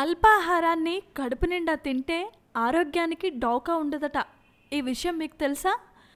అల్పాహారాన్ని కడుపు నిండా తింటే ఆరోగ్యానికి డోకా ఉండదట. ఈ విషయం మీకు తెలుసా?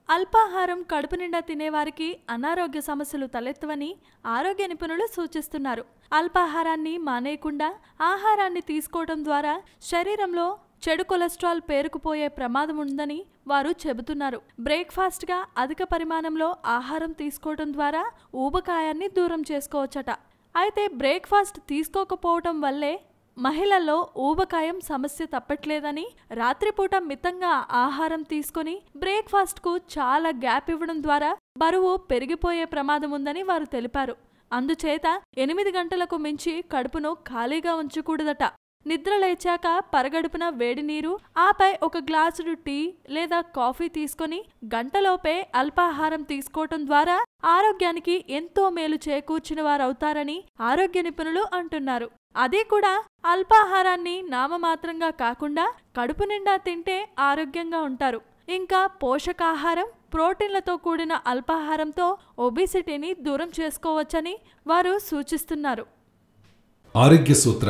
అల్పాహారం కడుపు నిండా తినేవారికి అనారోగ్య సమస్యలు తలెత్తవని ఆరోగ్య నిపుణులు సూచిస్తున్నారు. అల్పాహారాన్ని మానేయకుండా ఆహారాన్ని తీసుకోవడం ద్వారా శరీరంలో చెడు కొలెస్ట్రాల్ పేరుకుపోయే ప్రమాదం ఉందని వారు చెబుతున్నారు. బ్రేక్ఫాస్ట్గా అధిక పరిమాణంలో ఆహారం తీసుకోవడం ద్వారా ఊబకాయాన్ని దూరం చేసుకోవచ్చట. అయితే బ్రేక్ఫాస్ట్ తీసుకోకపోవటం వల్లే మహిళల్లో ఊబకాయం సమస్య తప్పట్లేదని రాత్రిపూట మితంగా ఆహారం తీసుకొని బ్రేక్ఫాస్ట్కు చాలా గ్యాప్ ఇవ్వడం ద్వారా బరువు పెరిగిపోయే ప్రమాదం ఉందని వారు తెలిపారు. అందుచేత ఎనిమిది గంటలకు మించి కడుపును ఖాళీగా ఉంచకూడదట. నిద్ర లేచాక పరగడుపున వేడి నీరు ఆపై ఒక గ్లాసుడు టీ లేదా కాఫీ తీసుకొని గంటలోపే అల్పాహారం తీసుకోవటం ద్వారా ఆరోగ్యానికి ఎంతో మేలు చేకూర్చిన వారవుతారని ఆరోగ్య నిపుణులు అంటున్నారు. అదే కూడా అల్పాహారాన్ని నామమాత్రంగా కాకుండా కడుపు నిండా తింటే ఆరోగ్యంగా ఉంటారు. ఇంకా పోషకాహారం ప్రోటీన్లతో కూడిన అల్పాహారంతో ఒబిసిటీని దూరం చేసుకోవచ్చని వారు సూచిస్తున్నారు. ఆరోగ్య సూత్ర